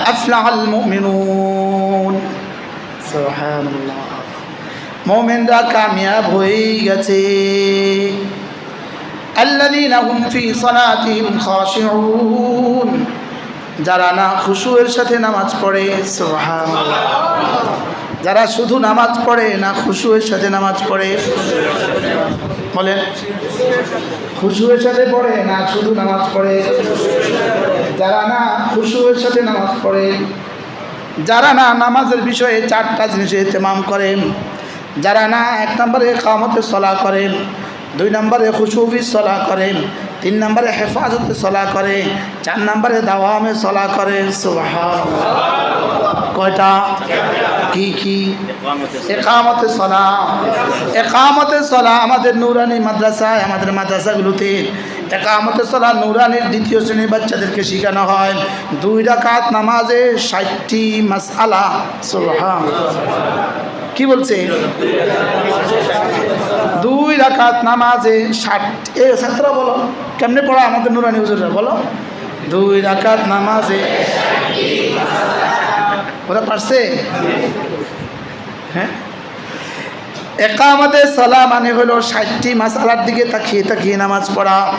أفلح المؤمنون سبحان الله মোমেনরা কামিয়াব হয়েই গেছে الذين هم في صلاتهم خاشعون যারা না খুশুয়ের সাথে নামাজ পড়ে সুবহানাল্লাহ যারা শুধু নামাজ পড়ে না খুশুয়ের সাথে নামাজ পড়ে বলেন। খুশুয়ের সাথে পড়ে না শুধু নামাজ পড়ে? যারা না খুশুয়ের সাথে নামাজ পড়ে, যারা না নামাজের বিষয়ে চারটা জিনিসে ইতেমাম করেন, যারা না এক নম্বরে কামতে সলা করেন, দুই নম্বরে খুশুফি সলা করেন, তিন নম্বরে হেফাজতে সলা করে চার নম্বরে দাওয়ামে সলা করে সুবহানাল্লাহ। কয়টা? কি কি একামতে সলা একামতে সলা আমাদের নুরানি মাদ্রাসায়, আমাদের মাদ্রাসাগুলোতে। একামতে সলা নুরানির দ্বিতীয় শ্রেণির বাচ্চাদেরকে শেখানো হয়। দুই রাকাত নামাজে ষাটটি মাসআলা। সুবহান। কি বলছে? দুই রাকাত নামাজে ষাট এ, ছাত্ররা বলো, কেমনে পড়া আমাদের নুরানি হুজুররা, বলো। দুই রাকাত নামাজে ওরা পারছে? হ্যাঁ? একামতে সলা মানে হলো ষাটটি মাসালার দিকে তাকিয়ে তাকিয়ে নামাজ পড়া।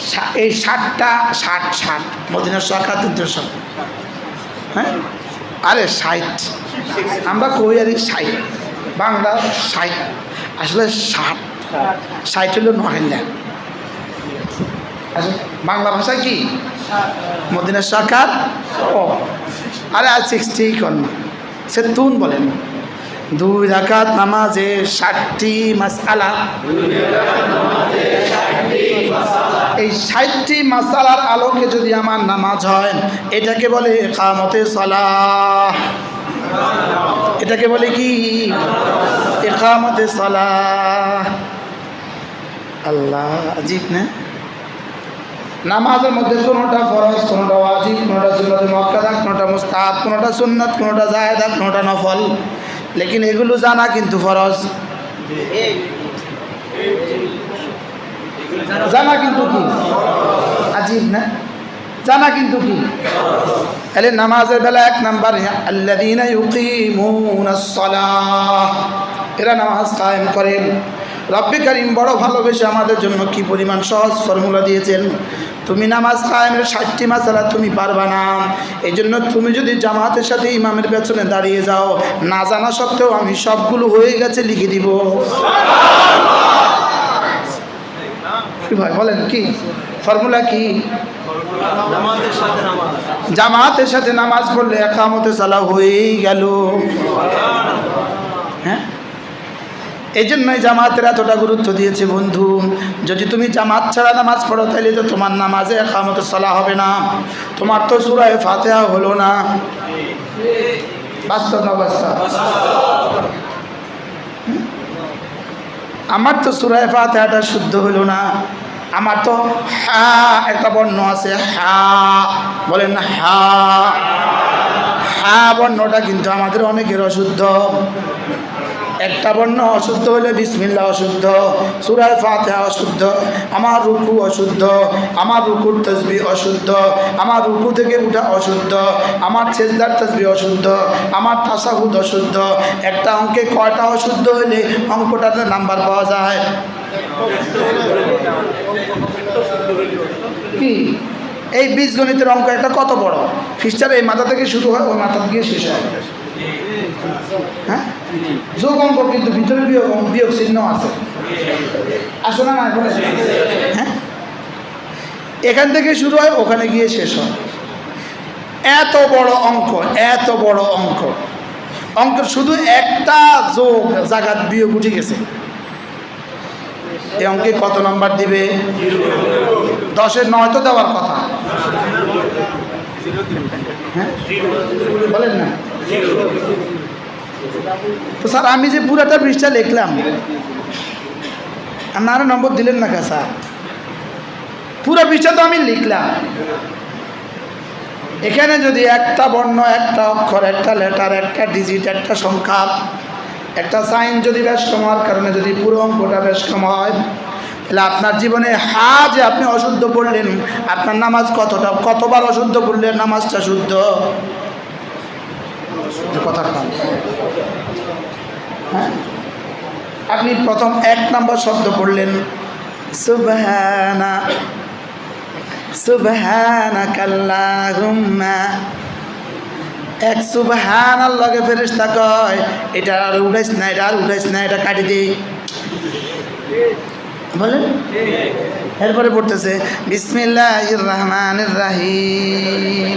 ষা- এই ষাটটা, ষাট ষাট মদিনার সরকার তিনশো হ্যাঁ? আরে ষাট। আমরা কই আর ষাট? বাংলা ষাট। আসলে ষাট। ষাট হলো আসলে বাংলা ভাষা কি? মদিনার শাখার ও, আরে আর সিক্সটি কন সে তুন বলেন। দুই রাকাত নামাজে ষাটটি মাসালা এই ষাটটি মাসালার আলোকে যদি আমার নামাজ হয়, এটাকে বলে একামতে সলাহ। এটাকে বলে কি? একামতে সলাহ। আল্লাহ, আজিব না? নামাজের মধ্যে কোনোটা ফরজ, কোনোটা ওয়াজিব, কোনোটা সুন্নত মক্কাদা কোনোটা মুস্তাহাব, কোনোটা সুন্নত, কোনোটা জায়দা, কোনোটা নফল। লেকিন এগুলো জানা কিন্তু ফরজ। জানা কিন্তু কি? আজিব না? জানা কিন্তু কি? তাহলে নামাজের বেলা এক নাম্বার এরা নামাজ কায়েম করেন। রব্বি করিম বড় ভালোবেসে আমাদের জন্য কি পরিমাণ সহজ ফর্মুলা দিয়েছেন? তুমি নামাজ কায়েমের ষাটটি মাসালা তুমি পারবা না। এই জন্য তুমি যদি জামাতের সাথে ইমামের পেছনে দাঁড়িয়ে যাও না জানা সত্ত্বেও আমি সবগুলো হয়ে গেছে লিখে দিব। কি ভাই বলেন কি? ফর্মুলা কি? জামাতের সাথে নামাজ পড়লে একামতে চালা হয়েই গেল। হ্যাঁ? এই জন্যই জামাতের এতটা গুরুত্ব দিয়েছে বন্ধু। যদি তুমি জামাত ছাড়া নামাজ পড়ো তাহলে তো তোমার নামাজে একামতে চলা হবে না। তোমার তো সুরায় ফাতেহা হলো না। বাস্তব না বাস্তব আমার তো সুরায় ফাতেহাটা শুদ্ধ হলো না। আমার তো হা একটা বর্ণ আছে, হা। বলেন না, হা। হা বর্ণটা কিন্তু আমাদের অনেকের অশুদ্ধ। একটা বর্ণ অশুদ্ধ হলে বিসমিল্লা অশুদ্ধ, সুরায় ফাতেহা অশুদ্ধ, আমার রুকু অশুদ্ধ, আমার রুকুর তসবি অশুদ্ধ, আমার রুকু থেকে উঠা অশুদ্ধ, আমার ছেজদার তসবি অশুদ্ধ, আমার তাসাহুদ অশুদ্ধ, একটা অঙ্কে কয়টা অশুদ্ধ হলে অঙ্কটাতে নাম্বার পাওয়া যায়? কি? এই বীজগণিতের অঙ্ক একটা কত বড়? ফিস্টার এই মাথা থেকে শুরু হয়, ওই মাথা থেকে শেষ হয়। হ্যাঁ? যোগ অঙ্ক কিন্তু ভিতরে বিয়োগ বিয়োগ চিহ্ন আছে। আসো না হ্যাঁ? এখান থেকে শুরু হয়, ওখানে গিয়ে শেষ হয়। এত বড় অঙ্ক, এত বড় অঙ্ক। অঙ্ক শুধু একটা যোগ, জাগাত বিয়োগ উঠে গেছে। এই অঙ্কে কত নাম্বার দিবে? দশের নয় তো দেওয়ার কথা। হ্যাঁ? বলেন না। তো স্যার, আমি যে পুরাটা পৃষ্ঠা লিখলাম আপনারা নম্বর দিলেন না কা স্যার? পুরো পৃষ্ঠা তো আমি লিখলাম। এখানে যদি একটা বর্ণ, একটা অক্ষর, একটা লেটার একটা ডিজিট একটা সংখ্যা, একটা সাইন যদি বেশ কম হওয়ার কারণে যদি পুরো অঙ্কটা বেশ কম হয়, তাহলে আপনার জীবনে হা যে আপনি অশুদ্ধ পড়লেন আপনার নামাজ কতটা, কতবার অশুদ্ধ পড়লেন নামাজটা শুদ্ধ? এ কথা কম। হ্যাঁ? আপনি প্রথম এক নম্বর শব্দ পড়লেন, সুবহানা সুবহানাকাল্লাহুম্মা এক সুবহান আল্লাহকে ফেরেশতা কয়, এটা আর উঠাইস না, এটা আর উঠাইস না, এটা কাটি দে। বলেন? এরপরে পড়তেছে, বিসমিল্লাহির রহমানির রাহিম।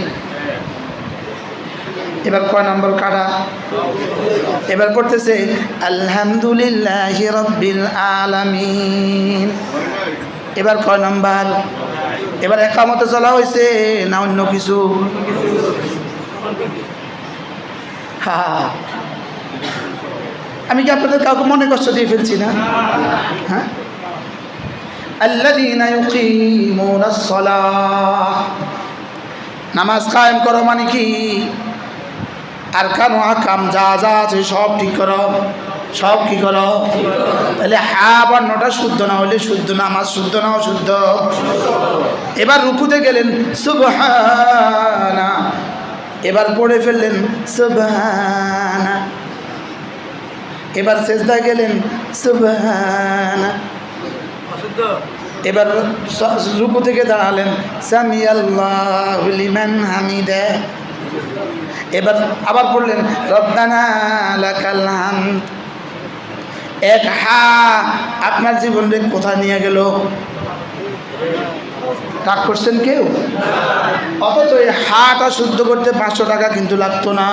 এবার কয় নম্বর কাটা এবার পড়তেছে, আলহামদুলিল্লাহ রব্বিল আলামিন। এবার কয় নম্বর? এবার একামতে চলা হয়েছে না অন্য কিছু? হা আমি কি আপনাদের কাউকে মনে কষ্ট দিয়ে ফেলছি না? হ্যাঁ আল্লাহ নামাজ কায়েম করো মানে কি? আর কানো আকাম যা যা আছে সব ঠিক করো, সব কি করো? তাহলে হা বর্ণটা শুদ্ধ না হলে শুদ্ধ না, আমার শুদ্ধ না অশুদ্ধ? এবার রুকুতে গেলেন, সুবহানা। এবার পড়ে ফেললেন, সুবহানা। এবার সেজদা গেলেন, সুবহানা। এবার রুকু থেকে দাঁড়ালেন সামি আল্লাহ হামিদে। এবার আবার পড়লেন রব্বানা লাকাল হামদ। এক হা, আপনার জীবনকে কোথায় নিয়ে গেল? রাগ করছেন কেউ? অথচ এই হাটা শুদ্ধ করতে পাঁচশো টাকা কিন্তু লাগতো না।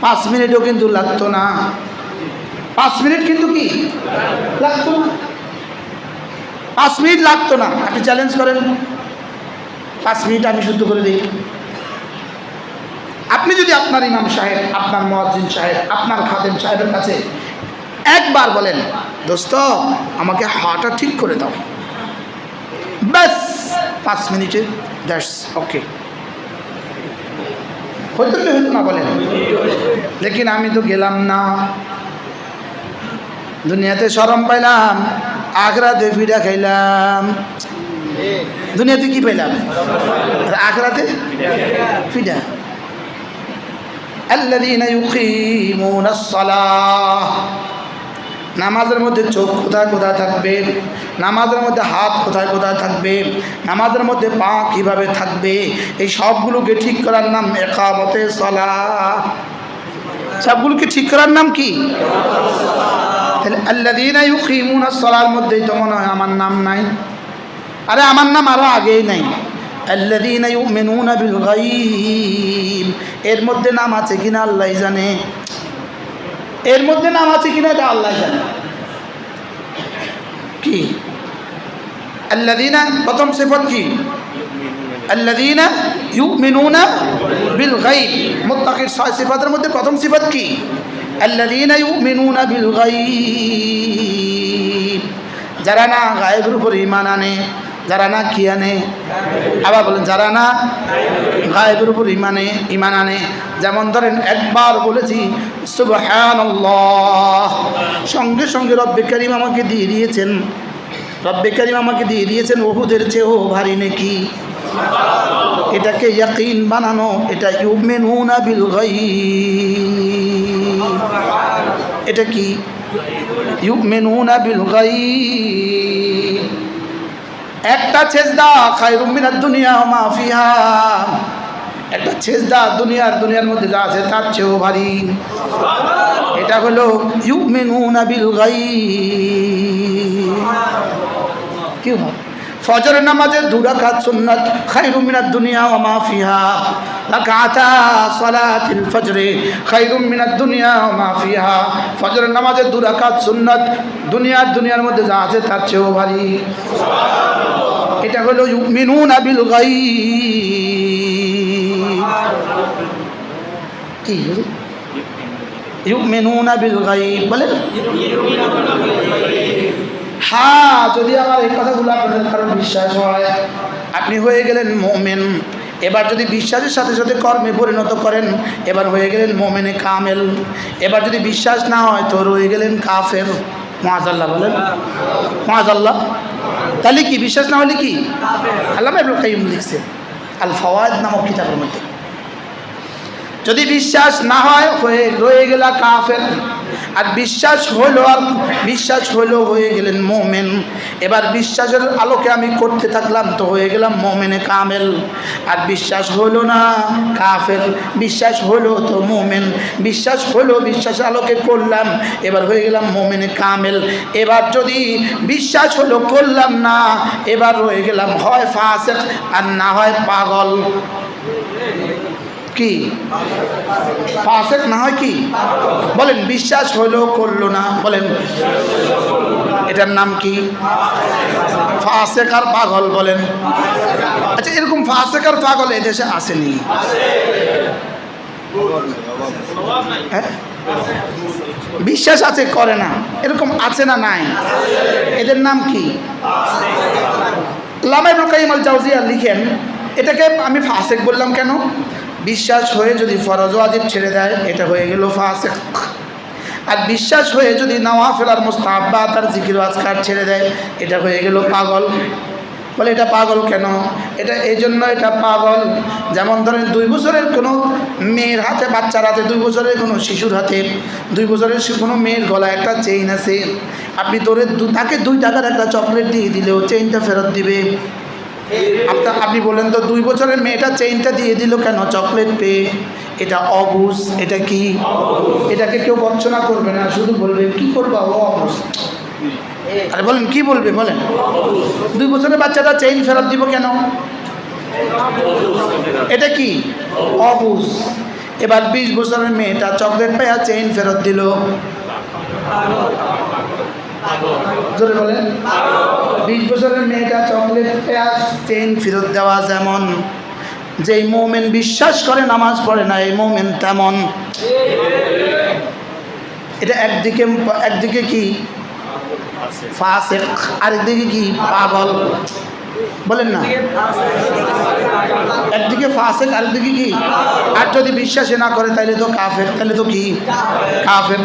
পাঁচ মিনিটও কিন্তু লাগতো না। পাঁচ মিনিট কিন্তু কি? লাগতো না। পাঁচ মিনিট লাগতো না। আপনি চ্যালেঞ্জ করেন। পাঁচ মিনিট আমি শুদ্ধ করে দিই। আপনি যদি আপনার ইমাম সাহেব, আপনার মহাজিন সাহেব, আপনার খাদেম সাহেবের কাছে একবার বলেন, দোস্ত, আমাকে হাওয়াটা ঠিক করে দাও। ব্যাস, পাঁচ মিনিটে, দ্যাটস ওকে। হয়তো কি না বলেন, লেকিন আমি তো গেলাম না। দুনিয়াতে সরম পাইলাম আগ্রাতে ফিরা খাইলাম। দুনিয়াতে কি পাইলাম? আগ্রাতে ফিডা নামাজের মধ্যে চোখ কোথায় কোথায় থাকবে? নামাজের মধ্যে হাত কোথায় কোথায় থাকবে? নামাজের মধ্যে পা কীভাবে থাকবে? এই সবগুলোকে ঠিক করার নাম একামতে সলা সবগুলোকে ঠিক করার নাম কি? তাহলে আল্লাদিনা সলার মধ্যেই তো মনে হয় আমার নাম নাই। আরে আমার নাম আরও আগেই নাই। আল্লাদিনা ইউমিনুনা বিল গায়ব এর মধ্যে নাম আছে কিনা আল্লাহ জানে? এর মধ্যে নাম আছে কিনা এটা আল্লাহ জানে। কি? আল্লাদিনা প্রথম সিফত কি? আল্লাদিনা ইউমিনুনা বিল গায়ব মুত্তাকির ছয় সিফাতের মধ্যে প্রথম সিফত কি? আল্লাদিনা ইউমিনুনা বিল গায়ব যারা না গায়েবের উপর ইমান আনে যারা না কি আনে আবার বলেন, যারা না গায়েবের উপর ইমানে ইমান আনে, যেমন ধরেন একবার বলেছি সঙ্গে সঙ্গে রব্বে কারিম আমাকে দিয়ে দিয়েছেন। রব্বে কারিম আমাকে দিয়ে দিয়েছেন, ওহুদের চেয়েও ভারী নাকি? এটাকে ইয়াকিন বানানো, এটা ইউমেনুনা বিল এটা কি? ইউমেনুনা বিল গায়ব। একটা ছেজদা খাই রুমিনার দুনিয়া ওয়া ফিহা। একটা ছেজদা দুনিয়ার দুনিয়ার মধ্যে যা আছে তার চেয়েও ভারী। এটা হলো ইউমিনুনা বিল গাই কি হয় ফজরের নামাজে দু রাকাত সুন্নাত খায়রুম মিনাদ দুনিয়া ওয়া মা ফিহা। রাকাতা সালাতিল ফজরে খায়রুম মিনাদ দুনিয়া ওয়া মা ফিহা। ফজরের নামাজে দু রাকাত সুন্নাত দুনিয়ার দুনিয়ার মধ্যে যা আছে তার চেয়েও ভারী। এটা হলো ইউমিনুনা বিল গায়ব। কি? ইউমিনুনা বিল গায়ব হ্যাঁ যদি আমার এই কথাগুলো আপনাদের কারণ বিশ্বাস হয়, আপনি হয়ে গেলেন মোমেন। এবার যদি বিশ্বাসের সাথে সাথে কর্মে পরিণত করেন, এবার হয়ে গেলেন মোমেনে কামেল। এবার যদি বিশ্বাস না হয়, তো রয়ে গেলেন কাফের। মহাজাল্লাহ বলেন। মহাজাল্লাহ তাহলে কি, বিশ্বাস না হলে কি? আল্লাহ লিখছেন আল ফওয়াদ নামক কিতাবের মধ্যে। যদি বিশ্বাস না হয়, হয়ে, রয়ে গেলা কাফের। আর বিশ্বাস হলো আর বিশ্বাস হলো হয়ে গেলেন মোমেন। এবার বিশ্বাসের আলোকে আমি করতে থাকলাম তো হয়ে গেলাম মোমেনে কামেল। আর বিশ্বাস হলো না কাফের, বিশ্বাস হলো তো মোমেন। বিশ্বাস হলো, বিশ্বাসের আলোকে করলাম, এবার হয়ে গেলাম মোমেনে কামেল। এবার যদি বিশ্বাস হলো করলাম না, এবার হয়ে গেলাম হয় ফাসেক আর না হয় পাগল। কি? ফাসেক না হয় কি? বলেন, বিশ্বাস হইল করল না। বলেন, এটার নাম কি? ফাসেক আর পাগল বলেন। আচ্ছা এরকম ফাসেক আর পাগল এদেশে আসেনি। হ্যাঁ? বিশ্বাস আছে, করে না। এরকম আছে না নাই। এদের নাম কি? লামাই কাইমাল জাউজিয়া লিখেন, এটাকে আমি ফাসেক বললাম কেন? বিশ্বাস হয়ে যদি ফরজ ওয়াজিব ছেড়ে দেয়, এটা হয়ে গেল ফাসেক। আর বিশ্বাস হয়ে যদি নওয়াফেল আর মুস্তাহাব্বা তার জিকির আজকার ছেড়ে দেয়, এটা হয়ে গেল পাগল। বলে, এটা পাগল কেন? এটা, এই জন্য এটা পাগল। যেমন ধরেন, দুই বছরের কোনো মেয়ের হাতে, বাচ্চার হাতে, দুই বছরের কোনো শিশুর হাতে, দুই বছরের কোনো মেয়ের গলায় একটা চেইন আছে। আপনি তোরে তাকে দুই টাকার একটা চকলেট দিয়ে দিলেও চেইনটা ফেরত দিবে। আপনার আপনি বলেন তো দুই বছরের মেয়েটা চেইনটা দিয়ে দিল কেন? চকলেট পেয়ে এটা অবুজ, এটা কি? এটাকে কেউ বঞ্চনা করবে না, শুধু বলবে, কি করবা? ও অবুজ। আরে বলেন, কি বলবে? বলেন। দুই বছরের বাচ্চাটা চেইন ফেরত দিব কেন? এটা কি? অবুজ। এবার বিশ বছরের মেয়েটা চকলেট পাইয়া চেইন ফেরত দিল। জোরে বলেন বিশ বছরের মেয়েটা চকলেট পেঁয়া চেইন ফেরত দেওয়া যেমন। যেই মোমেন বিশ্বাস করে নামাজ পড়ে না, এই মোমেন তেমন। এটা একদিকে একদিকে কি? ফাসেক, আরেকদিকে কি? পাগল। বলেন না। একদিকে ফাসেক, আরেকদিকে কি? আর যদি বিশ্বাসে না করে তাহলে তো কাফের তাহলে তো কি? কাফের।